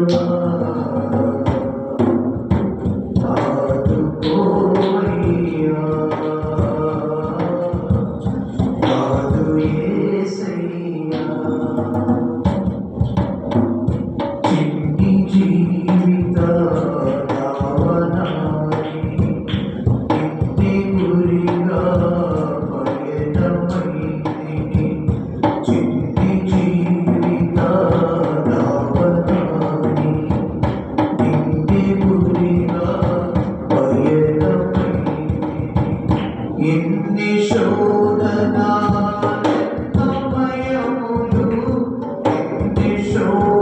Europa. എന്നെ ശോധന അമ്മയോലു എന്നെ ശോധന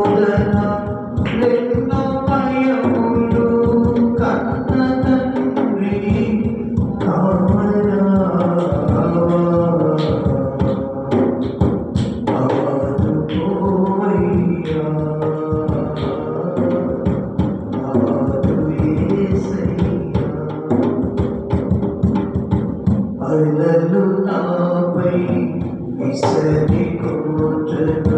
Nabi, Isa di kota.